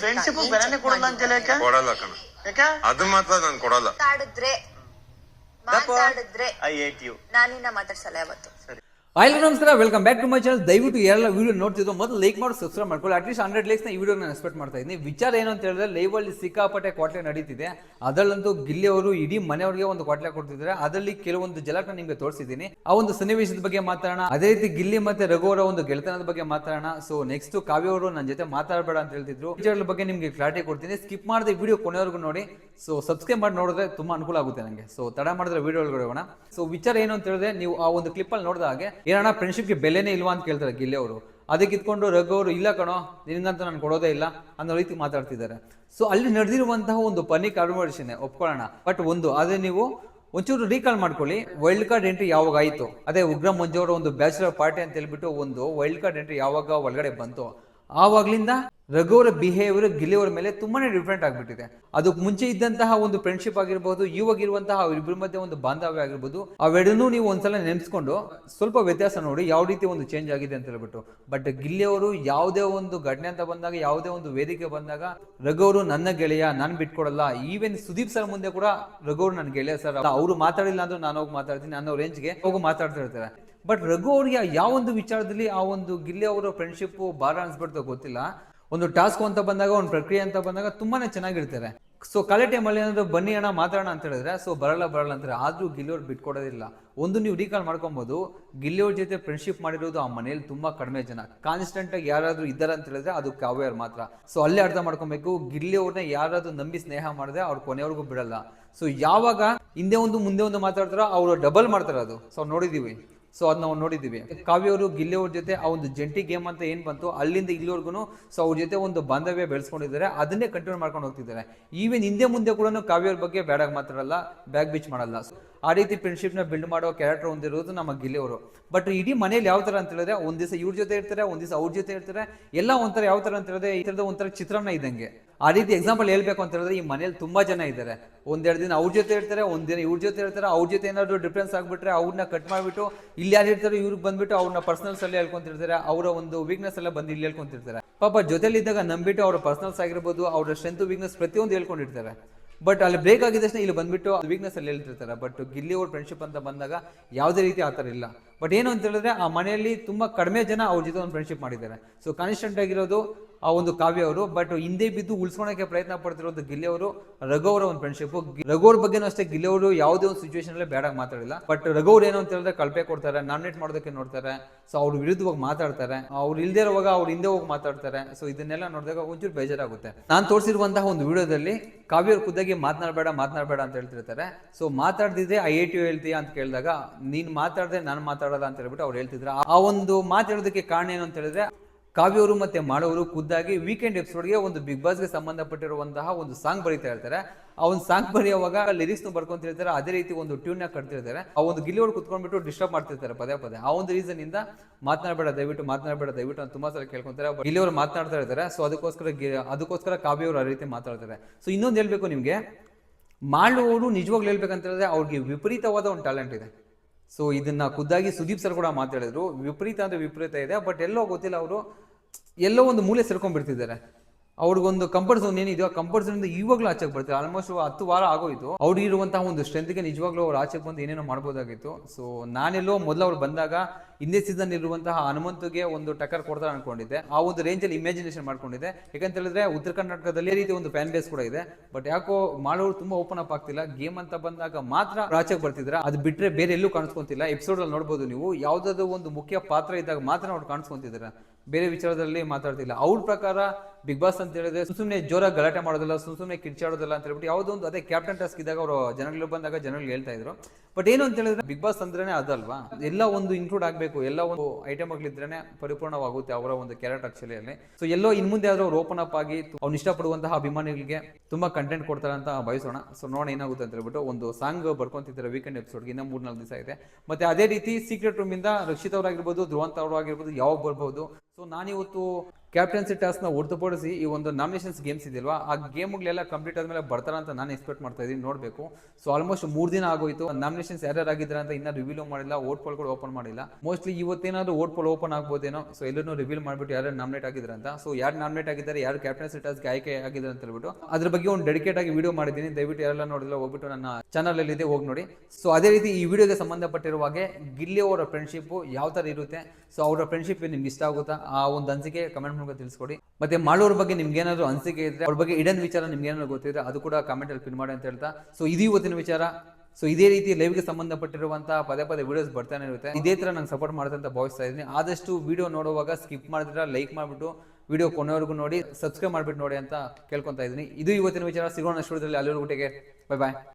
Friendship ಬೆಲೆನೇ ಕೊಡಲ್ಲ ಅಂತ ಯಾಕೆ? ಕೊಡಲ್ಲ ಕಣ. ಯಾಕೆ? ಅದು ಮಾತ್ರ ನಾನು ಕೊಡಲ್ಲ. ಮಾತಾಡಿದ್ರೆ ಮಾತಾಡಿದ್ರೆ ಐ ಏಟ್ ಯು ನಾನಿನ್ನ ಮಾತಾಡ್ಸಲ್ಲ ಯಾವತ್ತು. ಹಾಯ್ ನಮಸ್ಕಾರ welcome back to my channel ದಯವಿಟ್ಟು ಎಲ್ಲ ವಿಡಿಯೋ ನೋಡ್ತಿದ್ದು ಮೊದಲು ಲೈಕ್ ಮಾಡಿ ಸಬ್ಸ್ಕ್ರೈಬ್ ಮಾಡ್ಕೊಳ್ಳಿ. ಅಟ್ಲೀಸ್ಟ್ ಹಂಡ್ರೆಡ್ ಲೈಕ್ಸ್ ಈ ವಿಡಿಯೋ ನಾನು ಎಕ್ಸ್ಪೆಕ್ಟ್ ಮಾಡ್ತಾ ಇದ್ದೀನಿ. ವಿಚಾರ ಏನು ಅಂತ ಹೇಳಿದ್ರೆ ಲೈವಲ್ಲಿ ಸಿಕ್ಕಾಪಟ್ಟೆ ಕ್ವಾಟ್ಲೆ ನಡೀತಿದೆ. ಅದರಲ್ಲಂತೂ ಗಿಲ್ಲಿ ಅವರು ಇಡೀ ಮನೆಯವರಿಗೆ ಒಂದು ಕ್ವಾಟ್ಲೆ ಕೊಡ್ತಿದ್ದಾರೆ. ಅದರಲ್ಲಿ ಕೆಲವೊಂದು ಜಲಕ ನಿಮಗೆ ತೋರಿಸಿದ್ದೀನಿ. ಆ ಒಂದು ಸನ್ನಿವೇಶದ ಬಗ್ಗೆ ಮಾತಾಡೋಣ. ಅದೇ ರೀತಿ ಗಿಲ್ಲಿ ಮತ್ತೆ ರಘು ಅವರ ಒಂದು ಗೆಳೆತನದ ಬಗ್ಗೆ ಮಾತಾಡೋಣ. ಸೊ ನೆಕ್ಸ್ಟ್ ಕಾವ್ಯ ಅವರು ನನ್ನ ಜೊತೆ ಮಾತಾಡಬೇಡ ಅಂತ ಹೇಳ್ತಿದ್ರು. ವಿಚಾರದ ಬಗ್ಗೆ ನಿಮಗೆ ಕ್ಲಾರಿಟಿ ಕೊಡ್ತೀನಿ. ಸ್ಕಿಪ್ ಮಾಡದೆ ವಿಡಿಯೋ ಕೊನೆವರೆಗೂ ನೋಡಿ. ಸೊ ಸಬ್ಸ್ಕ್ರೈಬ್ ಮಾಡಿ ನೋಡಿದ್ರೆ ತುಂಬಾ ಅನುಕೂಲ ಆಗುತ್ತೆ ನನಗೆ ಸೊ ತಡ ಮಾಡಿದ್ರೆ ವಿಡಿಯೋ ಒಳಗಡೆ ಹೋಗೋಣ. ಸೊ ವಿಚಾರ ಏನು ಅಂತ ಹೇಳಿದ್ರೆ, ನೀವು ಆ ಒಂದು ಕ್ಲಿಪ್ ಅಲ್ಲಿ ನೋಡಿದ ಹಾಗೆ ಏನಣ್ಣ ಫ್ರೆಂಡ್ಶಿಪ್ಗೆ ಬೆಲೆನೇ ಇಲ್ವಾ ಅಂತ ಕೇಳ್ತಾರೆ ಗಿಲ್ಲಿ ಅವರು. ಅದಕ್ಕೆ ಇದ್ಕೊಂಡು ರಘು ಅವರು, ಇಲ್ಲ ಕಣೋ, ನಿನಗಂತ ನಾನು ಕೊಡೋದೇ ಇಲ್ಲ ಅನ್ನೋ ರೀತಿ ಮಾತಾಡ್ತಿದ್ದಾರೆ. ಸೊ ಅಲ್ಲಿ ನಡೆದಿರುವಂತಹ ಒಂದು ಪನಿ ಕಾನ್ವರ್ಷನ್ ಒಪ್ಕೊಳ್ಳೋಣ. ಬಟ್ ಒಂದು ಅದೇ ನೀವು ಒಂಚೂರು ರೀಕಾಲ್ ಮಾಡ್ಕೊಳ್ಳಿ. ವೈಲ್ಡ್ ಕಾರ್ಡ್ ಎಂಟ್ರಿ ಯಾವಾಗ ಆಯಿತು? ಅದೇ ಉಗ್ರ ಮಂಜು ಅವರ ಒಂದು ಬ್ಯಾಚುಲರ್ ಪಾರ್ಟಿ ಅಂತ ಹೇಳ್ಬಿಟ್ಟು ಒಂದು ವೈಲ್ಡ್ ಕಾರ್ಡ್ ಎಂಟ್ರಿ ಯಾವಾಗ ಒಳಗಡೆ ಬಂತು? ಆವಾಗ್ಲಿಂದ ರಘುವರ ಬಿಹೇವಿಯರ್ ಗಿಲಿಯವರ ಮೇಲೆ ತುಂಬಾನೇ ಡಿಫ್ರೆಂಟ್ ಆಗಿಬಿಟ್ಟಿದೆ. ಅದಕ್ಕೆ ಮುಂಚೆ ಇದ್ದಂತಹ ಒಂದು ಫ್ರೆಂಡ್ಶಿಪ್ ಆಗಿರ್ಬೋದು ಇವಾಗಿರುವಂತಹ ಇಬ್ಬರ ಮಧ್ಯೆ ಒಂದು ಬಾಂಧವ್ಯ ಆಗಿರ್ಬೋದು, ಅವೆರಡನ್ನೂ ನೀವು ಒಂದ್ಸಲ ನೆನೆಸ್ಕೊಂಡು ಸ್ವಲ್ಪ ವ್ಯತ್ಯಾಸ ನೋಡಿ ಯಾವ ರೀತಿ ಒಂದು ಚೇಂಜ್ ಆಗಿದೆ ಅಂತ ಹೇಳ್ಬಿಟ್ಟು. ಬಟ್ ಗಿಲ್ಲಿಯವರು ಯಾವುದೇ ಒಂದು ಘಟನೆ ಅಂತ ಬಂದಾಗ, ಯಾವುದೇ ಒಂದು ವೇದಿಕೆ ಬಂದಾಗ, ರಘುವರು ನನ್ನ ಗೆಳೆಯ, ನಾನು ಬಿಟ್ಕೊಡಲ್ಲ. ಈವನ್ ಸುದೀಪ್ ಸರ್ ಮುಂದೆ ಕೂಡ ರಘುವರು ನನ್ನ ಗೆಳೆಯ ಸರ್ ಅವರು ಮಾತಾಡಿಲ್ಲ ಅಂದ್ರೆ ನಾನು ಹೋಗಿ ಮಾತಾಡ್ತೀನಿ ಅನ್ನೋ ರೇಂಜ್ಗೆ ಹೋಗಿ ಮಾತಾಡ್ತಾ ಇರ್ತಾರೆ. ಬಟ್ ರಘು ಅವ್ರಿಗೆ ಯಾವ ಒಂದು ವಿಚಾರದಲ್ಲಿ ಆ ಒಂದು ಗಿಲ್ಲಿ ಅವರ ಫ್ರೆಂಡ್ಶಿಪ್ ಬಾರ ಅನ್ಸ್ಬಿಡ್ತೋ ಗೊತ್ತಿಲ್ಲ. ಒಂದು ಟಾಸ್ಕ್ ಅಂತ ಬಂದಾಗ, ಒಂದು ಪ್ರಕ್ರಿಯೆ ಅಂತ ಬಂದಾಗ ತುಂಬಾನೇ ಚೆನ್ನಾಗಿರ್ತಾರೆ. ಸೊ ಟೈಮ್ ಟೈಮಲ್ಲಿ ಏನಾದ್ರು ಬನ್ನಿ ಅಣ್ಣ, ಮಾತಾಡೋಣ ಅಂತ ಹೇಳಿದ್ರೆ ಸೊ ಬರಲ್ಲ ಬರಲ್ಲ ಅಂತಾರೆ ಆದ್ರೂ ಗಿಲ್ಲಿಯವ್ರು ಬಿಟ್ಕೊಡೋದಿಲ್ಲ. ಒಂದು ನೀವು ರೀಕಾಲ್ ಮಾಡ್ಕೊಬೋದು ಗಿಲ್ಲಿಯವ್ರ ಜೊತೆ ಫ್ರೆಂಡ್ಶಿಪ್ ಮಾಡಿರೋದು ಆ ಮನೇಲಿ ತುಂಬಾ ಕಡಿಮೆ ಜನ. ಕಾನ್ಸ್ಟೆಂಟ್ ಆಗಿ ಯಾರಾದ್ರೂ ಇದ್ದಾರೆ ಅಂತ ಹೇಳಿದ್ರೆ ಅದು ಕಾವ್ಯರ್ ಮಾತ್ರ. ಸೊ ಅಲ್ಲೇ ಅರ್ಥ ಮಾಡ್ಕೊಬೇಕು ಗಿಲ್ಲಿಯವ್ರನ್ನ ಯಾರಾದ್ರೂ ನಂಬಿ ಸ್ನೇಹ ಮಾಡಿದ್ರೆ ಅವ್ರು ಕೊನೆವರೆಗೂ ಬಿಡಲ್ಲ. ಸೊ ಯಾವಾಗ ಹಿಂದೆ ಒಂದು, ಮುಂದೆ ಒಂದು ಮಾತಾಡ್ತಾರೋ ಅವರು ಡಬಲ್ ಮಾಡ್ತಾರೆ ಅದು. ಸೊ ನೋಡಿದೀವಿ ಸೊ ಅದ್ ನಾವು ನೋಡಿದ್ದೀವಿ. ಕಾವ್ಯ ಅವರು ಗಿಲ್ಲಿ ಅವ್ರ ಜೊತೆ ಆ ಒಂದು ಜಂಟಿ ಗೇಮ್ ಅಂತ ಏನು ಬಂತು, ಅಲ್ಲಿಂದ ಇಲ್ಲಿವರೆಗೂ ಸೊ, ಅವ್ರ ಜೊತೆ ಒಂದು ಬಾಂಧವ್ಯ ಬೆಳೆಸ್ಕೊಂಡಿದ್ದಾರೆ. ಅದನ್ನೇ ಕಂಟಿನ್ಯೂ ಮಾಡ್ಕೊಂಡು ಹೋಗ್ತಿದ್ದಾರೆ. ಈವನ್ ಹಿಂದೆ ಮುಂದೆ ಕೂಡ ಕಾವ್ಯ ಅವ್ರ ಬಗ್ಗೆ ಬ್ಯಾಡಾಗಿ ಮಾತಾಡಲ್ಲ ಬ್ಯಾಗ್ ಬಿಚ್ ಮಾಡಲ್ಲ. ಆ ರೀತಿ ಫ್ರೆಂಡ್ಶಿಪ್ನ ಬಿಲ್ಡ್ ಮಾಡೋ ಕ್ಯಾರೆಕ್ಟರ್ ಹೊಂದಿರೋದು ನಮ್ಮ ಗಿಲ್ಲೆ ಅವರು ಬಟ್ ಇಡೀ ಮನೇಲಿ ಯಾವ ಥರ ಅಂತ ಹೇಳಿದ್ರೆ ಒಂದು ದಿವಸ ಇವ್ರ ಜೊತೆ ಇರ್ತಾರೆ, ಒಂದು ದಿವಸ ಅವ್ರ ಜೊತೆ ಇರ್ತಾರೆ. ಎಲ್ಲ ಒಂಥರ ಯಾವ ಥರ ಅಂತ ಹೇಳಿದ್ರೆ ಈ ಥರದ ಒಂಥರ ಚಿತ್ರಾನ್ನ ಇದ್ದಂಗೆ. ಆ ರೀತಿ ಎಕ್ಸಾಂಪಲ್ ಹೇಳ್ಬೇಕು ಅಂತ ಹೇಳಿದ್ರೆ ಈ ಮನೇಲಿ ತುಂಬಾ ಜನ ಇದ್ದಾರೆ. ಒಂದೆರಡು ದಿನ ಅವ್ರ ಜೊತೆ ಇರ್ತಾರೆ ಒಂದಿನ ದಿನ ಇವ್ರ ಜೊತೆ ಇರ್ತಾರೆ, ಅವ್ರ ಜೊತೆ ಏನಾದರೂ ಡಿಫ್ರೆನ್ಸ್ ಆಗಿಬಿಟ್ರೆ ಅವ್ರನ್ನ ಕಟ್ ಮಾಡಿಬಿಟ್ಟು ಇಲ್ಲಿ ಯಾರು ಇರ್ತಾರೆ ಇವ್ರಿಗೆ ಬಂದ್ಬಿಟ್ಟು ಅವ್ರನ್ನ ಪರ್ಸನಲ್ಸ್ ಅಲ್ಲಿ ಹೇಳ್ಕೊಂತಿರ್ತಾರೆ, ಅವರ ಒಂದು ವೀಕ್ನೆಸ್ ಎಲ್ಲ ಬಂದು ಇಲ್ಲಿ ಹೇಳ್ಕೊಂತಿರ್ತಾರೆ. ಪಾಪ ಜೊತೆಲಿ ಇದ್ದಾಗ ನಂಬಿಟ್ಟು ಅವರ ಪರ್ಸನಲ್ಸ್ ಆಗಿರ್ಬೋದು, ಅವರ ಸ್ಟ್ರೆಂತ್ ವೀಕ್ನೆಸ್ ಪ್ರತಿಯೊಂದು ಹೇಳ್ಕೊಂಡಿರ್ತಾರೆ. ಬಟ್ ಅಲ್ಲಿ ಬ್ರೇಕ್ ತಕ್ಷಣ ಇಲ್ಲಿ ಬಂದ್ಬಿಟ್ಟು ವೀಕ್ನೆಸ್ ಅಲ್ಲಿ ಹೇಳ್ತಿರ್ತಾರೆ. ಬಟ್ ಗಿಲ್ಲಿ ಅವ್ರ ಫ್ರೆಂಡ್ಶಿಪ್ ಅಂತ ಬಂದಾಗ ಯಾವುದೇ ರೀತಿ ಆ ಥರ ಇಲ್ಲ. ಬಟ್ ಏನು ಅಂತ ಹೇಳಿದ್ರೆ ಆ ಮನೆಯಲ್ಲಿ ತುಂಬಾ ಕಡಿಮೆ ಜನ ಅವ್ರ ಜೊತೆ ಒಂದು ಫ್ರೆಂಡ್ಶಿಪ್ ಮಾಡಿದ್ದಾರೆ. ಸೊ ಕಾನ್ಸ್ಟೆಂಟ್ ಆಗಿರೋದು ಆ ಒಂದು ಕಾವ್ಯ ಅವರು ಬಟ್ ಹಿಂದೆ ಬಿದ್ದು ಉಳಿಸ್ಕೊಳಕ್ಕೆ ಪ್ರಯತ್ನ ಪಡ್ತಿರೋದು ಗಿಲ್ಲಿ ಅವರು, ರಘು ಅವರ ಒಂದು ಫ್ರೆಂಡ್ಶಿಪ್ ರಘು ಅವ್ರ ಬಗ್ಗೆನೂ ಅಷ್ಟೇ ಗಿಲ್ಲಿ ಅವರು ಯಾವುದೇ ಒಂದು ಸಿಚುವೇಶನ್ ಅಲ್ಲಿ ಬೇಡಾಗಿ ಮಾತಾಡಿಲ್ಲ. ಬಟ್ ರಘು ಅವ್ರು ಏನು ಅಂತ ಹೇಳಿದ್ರೆ ಕಳಪೆ ಕೊಡ್ತಾರೆ ನಾಮಿನೇಟ್ ಮಾಡೋದಕ್ಕೆ ನೋಡ್ತಾರೆ. ಸೊ ಅವ್ರ ವಿರುದ್ಧವಾಗಿ ಮಾತಾಡ್ತಾರೆ. ಅವ್ರು ಇಲ್ದೇ ಇರುವಾಗ ಅವ್ರು ಹಿಂದೆ ಹೋಗಿ ಮಾತಾಡ್ತಾರೆ. ಸೊ ಇದನ್ನೆಲ್ಲ ನೋಡಿದಾಗ ಒಂಚೂರು ಬೇಜಾರಾಗುತ್ತೆ. ನಾನು ತೋರಿಸಿರುವಂತಹ ಒಂದು ವಿಡಿಯೋದಲ್ಲಿ ಕಾವ್ಯ ಅವ್ರ ಖುದ್ದಾಗಿ ಮಾತನಾಡಬೇಡ ಮಾತನಾಡಬೇಡ ಅಂತ ಹೇಳ್ತಿರ್ತಾರೆ. ಸೊ ಮಾತಾಡ್ದಿದ್ರೆ, ಐ ಐ ಟಿ ಹೇಳ್ತೀಯ ಅಂತ ಕೇಳಿದಾಗ, ನೀನ್ ಮಾತಾಡದೆ, ನಾನು ಮಾತಾಡಲ್ಲ ಅಂತ ಹೇಳ್ಬಿಟ್ಟು ಅವ್ರು ಹೇಳ್ತಿದ್ರು. ಆ ಒಂದು ಮಾತಾಡೋದಕ್ಕೆ ಕಾರಣ ಏನು ಅಂತ ಹೇಳಿದ್ರೆ, ಕಾವ್ಯವರು ಮತ್ತೆ ಮಾಡೋರು ಖುದ್ದಾಗಿ ವೀಕೆಂಡ್ ಎಪಿಸೋಡ್ಗೆ ಒಂದು ಬಿಗ್ ಬಾಸ್ಗೆ ಸಂಬಂಧಪಟ್ಟಿರುವಂತಹ ಒಂದು ಸಾಂಗ್ ಬರೀತಾ ಇರ್ತಾರೆ. ಆ ಒಂದು ಸಾಂಗ್ ಬರೆಯುವಾಗ ಲಿರಿಕ್ಸ್ ಬರ್ಕೊಂತಿರ್ತಾರೆ ಅದೇ ರೀತಿ ಒಂದು ಟ್ಯೂನ್ನ ಕಟ್ತಿರ್ತಾರೆ ಆ ಒಂದು ಗಿಲ್ಲಿಯವ್ರು ಕುತ್ಕೊಂಡ್ಬಿಟ್ಟು ಡಿಸ್ಟರ್ಬ್ ಮಾಡ್ತಿರ್ತಾರೆ ಪದೇ ಪದೇ. ಆ ಒಂದು ರೀಸನ್ ಇಂದ ಮಾತನಾಡಬೇಡ, ದಯವಿಟ್ಟು ಮಾತನಾಡಬೇಡ, ದಯವಿಟ್ಟು ಅಂತ ತುಂಬಾ ಸಲ ಕೇಳ್ಕೊಂತಾರೆ. ಗಿಲ್ಲಿಯವರು ಮಾತನಾಡ್ತಾ ಇರ್ತಾರೆ. ಸೊ ಅದಕ್ಕೋಸ್ಕರ ಗಿ- ಅದಕ್ಕೋಸ್ಕರ ಕಾವ್ಯವರು ಆ ರೀತಿ ಮಾತಾಡ್ತಾರೆ ಸೊ ಇನ್ನೊಂದು ಹೇಳ್ಬೇಕು ನಿಮ್ಗೆ. ಮಾಡುವವರು ನಿಜವಾಗ್ಲೂ ಹೇಳ್ಬೇಕಂತ ಹೇಳಿದ್ರೆ ಅವ್ರಿಗೆ ವಿಪರೀತವಾದ ಒಂದು ಟ್ಯಾಲೆಂಟ್ ಇದೆ. ಸೊ ಇದನ್ನ ಖುದ್ದಾಗಿ ಸುದೀಪ್ ಸರ್ ಕೂಡ ಮಾತಾಡಿದ್ರು. ವಿಪರೀತ ಅಂದ್ರೆ ವಿಪರೀತ ಇದೆ. ಬಟ್ ಎಲ್ಲೋ ಗೊತ್ತಿಲ್ಲ ಅವರು. ಎಲ್ಲೋ ಒಂದು ಮೂಲೆ ಸೇರ್ಕೊಂಡ್ಬಿಡ್ತಿದ್ದಾರೆ. ಅವ್ರಿಗೊಂದು ಕಂಫರ್ಟ್ ಝೋನ್ ಏನಿದೆಯೋ ಕಂಫರ್ಟ್ ಝೋನ್ ಇವಾಗಲೂ ಆಚೆಗೆ ಬರ್ತಾರೆ. ಆಲ್ಮೋಸ್ಟ್ ಹತ್ತು ವಾರ ಆಗೋಯ್ತು. ಅವ್ರಿಗೆ ಇರುವಂತಹ ಒಂದು ಸ್ಟ್ರೆಂತ್ಗೆ ನಿಜವಾಗ್ಲೂ ಅವ್ರು ಆಚೆಗೆ ಬಂದು ಏನೇನೋ ಮಾಡ್ಬೋದಾಗಿತ್ತು. ಸೊ ನಾನೆಲ್ಲೋ ಮೊದಲು ಅವ್ರು ಬಂದಾಗ ಹಿಂದೆ ಸೀಸನ್ ಇರುವಂತಹ ಹನುಮಂತಗೆ ಒಂದು ಟಕ್ಕರ್ ಕೊಡ್ತಾರೆ ಅನ್ಕೊಂಡಿದ್ದೆ. ಆ ಒಂದು ರೇಂಜಲ್ಲಿ ಇಮ್ಯಾಜಿನೇಷನ್ ಮಾಡ್ಕೊಂಡಿದ್ದೆ. ಯಾಕಂತ ಹೇಳಿದ್ರೆ ಉತ್ತರ ಕರ್ನಾಟಕದಲ್ಲಿ ರೀತಿ ಒಂದು ಫ್ಯಾನ್ ಬೇಸ್ ಕೂಡ ಇದೆ. ಬಟ್ ಯಾಕೋ ಮಾಡೋರು ತುಂಬಾ ಓಪನ್ ಅಪ್ ಆಗ್ತಿಲ್ಲ. ಗೇಮ್ ಅಂತ ಬಂದಾಗ ಮಾತ್ರ ಆಚೆಗೆ ಬರ್ತಿದ್ರ. ಅದು ಬಿಟ್ರೆ ಬೇರೆ ಎಲ್ಲೂ ಕಾಣಿಸ್ಕೊಂತಿಲ್ಲ. ಎಪಿಸೋಡ್ ಅಲ್ಲಿ ನೋಡ್ಬೋದು ನೀವು. ಯಾವ್ದಾದ್ರು ಒಂದು ಮುಖ್ಯ ಪಾತ್ರ ಇದ್ದಾಗ ಮಾತ್ರ ಅವ್ರು ಕಾಣಿಸ್ಕೊಂತಿದ್ದಾರೆ ಬೇರೆ ವಿಚಾರದಲ್ಲಿ ಮಾತಾಡ್ತಿಲ್ಲ. ಅವ್ರ ಪ್ರಕಾರ ಬಿಗ್ ಬಾಸ್ ಅಂತ ಹೇಳಿದ್ರೆ ಸುಮ್ಮನೆ ಜೋರಾಗಿ ಗಲಾಟೆ ಮಾಡೋದಿಲ್ಲ ಸುಮ್ಮನೆ ಕಿರ್ಚಾಡೋದಿಲ್ಲ ಅಂತ ಹೇಳ್ಬಿಟ್ಟು ಯಾವುದೋ ಒಂದು ಅದೇ ಕ್ಯಾಪ್ಟನ್ ಟಾಸ್ಕ್ ಇದ್ದಾಗ ಅವರು ಜನಗಳು ಬಂದಾಗ ಜನಗಳು ಹೇಳ್ತಾ ಇದ್ರು. ಬಟ್ ಏನು ಅಂತ ಹೇಳಿದ್ರೆ ಬಿಗ್ ಬಾಸ್ ಅಂದ್ರೆ ಅದಲ್ವಾ? ಎಲ್ಲ ಒಂದು ಇನ್ಕ್ಲೂಡ್ ಆಗಬೇಕು, ಎಲ್ಲ ಒಂದು ಐಟಮ್ ಇದ್ರೇನೆ ಪರಿಪೂರ್ಣವಾಗುತ್ತೆ ಅವರ ಒಂದು ಕ್ಯಾರೆಕ್ಟರ್ ಆಕ್ಚುಲಿ ಅಲ್ಲಿ. ಸೊ ಎಲ್ಲೋ ಇನ್ ಮುಂದೆ ಆದ್ರೂ ಅವ್ರು ಓಪನ್ ಅಪ್ ಆಗಿ ಅವ್ನು ಇಷ್ಟಪಡುವಂತಹ ಅಭಿಮಾನಿಗಳಿಗೆ ತುಂಬಾ ಕಂಟೆಂಟ್ ಕೊಡ್ತಾರೆ ಅಂತ ಬಯಸೋಣ ಸೊ ನೋಡೋಣ ಏನಾಗುತ್ತೆ ಅಂತ ಹೇಳ್ಬಿಟ್ಟು ಒಂದು ಸಾಂಗ್ ಬರ್ಕೊಂತಿದ್ದಾರೆ ವೀಕೆಂಡ್ ಎಪಿಸೋಡ್ಗೆ ಇನ್ನ ಮೂರ್ನಾಲ್ಕು ದಿವಸ ಇದೆ. ಮತ್ತೆ ಅದೇ ರೀತಿ ಸೀಕ್ರೆಟ್ ರೂಮ್ ಇಂದ ರಕ್ಷಿತ್ ಅವರಾಗಿರ್ಬೋದು, ಧ್ರುವಂತ ಅವರು ಆಗಿರ್ಬೋದು ಯಾವಾಗ ಬರ್ಬೋದು ಸೊ ನಾನಿವತ್ತು ಕ್ಯಾಪ್ಟನ್ಸಿ ಟಾಸ್ನ ಹೊರತುಪಡಿಸಿ ಈ ಒಂದು ನಾಮಿನೇಷನ್ಸ್ ಗೇಮ್ಸ್ ಇದೆಯಲ್ವಾ, ಆ ಗೇಮ್ಗಳೆಲ್ಲ ಕಂಪ್ಲೀಟ್ ಆದ್ಮೇಲೆ ಬರ್ತಾರ ಅಂತ ನಾನು ಎಕ್ಸ್ಪೆಕ್ಟ್ ಮಾಡ್ತಾ ಇದ್ದೀನಿ, ನೋಡಬೇಕು. ಸೊ ಆಲ್ಮೋಸ್ಟ್ ಮೂರು ದಿನ ಆಗೋಯ್ತು. ನಾಮಿನೇಷನ್ಸ್ ಯಾರ್ಯಾರು ಆಗಿದ್ದಾರೆ ಅಂತ ಇನ್ನೂ ರಿವೀಲ್ ಮಾಡಿಲ್ಲ ಓಟ್ ಕೂಡ ಓಪನ್ ಮಾಡಿಲ್ಲ. ಮೋಸ್ಟ್ಲಿ ಇವತ್ತೇನಾದ್ರು ಓಟ್ ಪೋಲ್ ಓಪನ್ ಆಗ್ಬೋದೇನೋ ಸೊ ಎಲ್ಲರೂ ರಿವೀಲ್ ಮಾಡ್ಬಿಟ್ಟು ಯಾರು ನಾಮಿನೇಟ್ ಆಗಿದ್ದಾರೆ ಅಂತ. ಸೊ ಯಾರು ನಾಮಿನೇಟ್ ಆಗಿದ್ದಾರೆ, ಯಾರು ಕ್ಯಾಪ್ಟನ್ಸಿ ಟಾಸ್ಗೆ ಆಯ್ಕೆ ಆಗಿದ್ದಾರೆ ಅಂತ ಹೇಳ್ಬಿಟ್ಟು ಅದ್ರ ಬಗ್ಗೆ ಒಂದು ಡೆಡಿಕೇಟ್ ಆಗಿ ವಿಡಿಯೋ ಮಾಡಿದ್ದೀನಿ. ದಯವಿಟ್ಟು ಯಾರೆಲ್ಲ ನೋಡಿಲ್ಲ ಹೋಗ್ಬಿಟ್ಟು ನನ್ನ ಚಾನಲ್ ಅಲ್ಲಿ ಇದೆ ಹೋಗಿ ನೋಡಿ. ಸೊ ಅದೇ ರೀತಿ ಈ ವಿಡಿಯೋಗೆ ಸಂಬಂಧಪಟ್ಟಿರುವ ಹಾಗೆ ಗಿಲ್ಲಿ ಅವರ ಫ್ರೆಂಡ್ಶಿಪ್ ಯಾವ ತರ ಇರುತ್ತೆ? ಸೊ ಅವರ ಫ್ರೆಂಡ್ಶಿಪ್ ನಿಮ್ಗೆ ಇಷ್ಟ ಆಗುತ್ತಾ? ಆ ಒಂದು ಅನಿಸಿಕೆ ಕಮೆಂಟ್ ಮೂಲಕ ತಿಳಿಸ್ಕೊಡಿ. ಮತ್ತೆ ಮಾಡೋರ ಬಗ್ಗೆ ನಿಮ್ಗೆ ಏನಾದ್ರು ಅನಿಸಿಕೆ ಇದ್ರೆ, ಅವ್ರ ಬಗ್ಗೆ ಇಡನ್ ವಿಚಾರ ನಿಮ್ಗೆ ಏನಾದ್ರು ಗೊತ್ತಿದ್ರೆ ಅದು ಕೂಡ ಕಾಮೆಂಟ್ ಅಲ್ಲಿ ಪಿನ್ ಮಾಡಿ ಅಂತ ಹೇಳ್ತಾ. ಸೊ ಇದು ಇವತ್ತಿನ ವಿಚಾರ. ಸೊ ಇದೇ ರೀತಿ ಲೈವ್ಗೆ ಸಂಬಂಧಪಟ್ಟಿರುವಂತಹ ಪದೇ ಪದೇ ವಿಡಿಯೋಸ್ ಬರ್ತಾನೆ ಇರುತ್ತೆ. ಇದೇ ತರ ನಂಗೆ ಸಪೋರ್ಟ್ ಮಾಡುತ್ತೆ ಅಂತ ಭಾವಿಸ್ತಾ ಇದ್ದೀನಿ. ಆದಷ್ಟು ವಿಡಿಯೋ ನೋಡುವಾಗ ಸ್ಕಿಪ್ ಮಾಡಿದ್ರೆ ಲೈಕ್ ಮಾಡಿಬಿಟ್ಟು ವಿಡಿಯೋ ಕೊನೆವರೆಗೂ ನೋಡಿ ಸಬ್ಸ್ಕ್ರೈಬ್ ಮಾಡಿಬಿಟ್ಟು ನೋಡಿ ಅಂತ ಕೇಳ್ಕೊತಾ ಇದ್ದೀನಿ. ಇದು ಇವತ್ತಿನ ವಿಚಾರ. ಸಿಗೋಣ ಅಷ್ಟರಲ್ಲಿ ಅಲ್ಲಿವರೆಗೂ ಬೈ ಬಾಯ್